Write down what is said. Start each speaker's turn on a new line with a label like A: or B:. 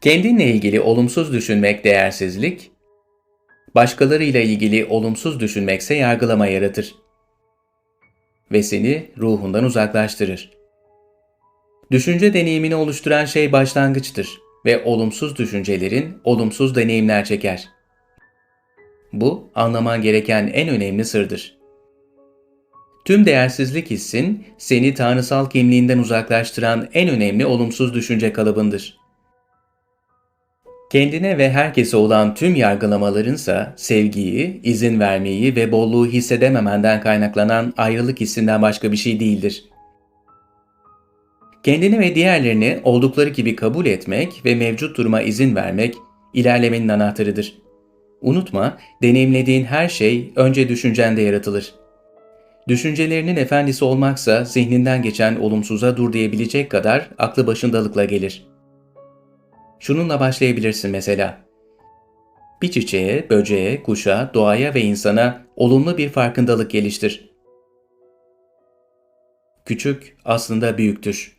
A: Kendinle ilgili olumsuz düşünmek değersizlik, başkalarıyla ilgili olumsuz düşünmekse yargılama yaratır ve seni ruhundan uzaklaştırır. Düşünce deneyimini oluşturan şey başlangıçtır ve olumsuz düşüncelerin olumsuz deneyimler çeker. Bu anlaman gereken en önemli sırdır. Tüm değersizlik hissin seni tanrısal kimliğinden uzaklaştıran en önemli olumsuz düşünce kalıbındır. Kendine ve herkese olan tüm yargılamalarınsa sevgiyi, izin vermeyi ve bolluğu hissedememenden kaynaklanan ayrılık hissinden başka bir şey değildir. Kendini ve diğerlerini oldukları gibi kabul etmek ve mevcut duruma izin vermek ilerlemenin anahtarıdır. Unutma, deneyimlediğin her şey önce düşüncende yaratılır. Düşüncelerinin efendisi olmaksa zihninden geçen olumsuza dur diyebilecek kadar aklı başındalıkla gelir. Şununla başlayabilirsin mesela. Bir çiçeğe, böceğe, kuşa, doğaya ve insana olumlu bir farkındalık geliştir. Küçük aslında büyüktür.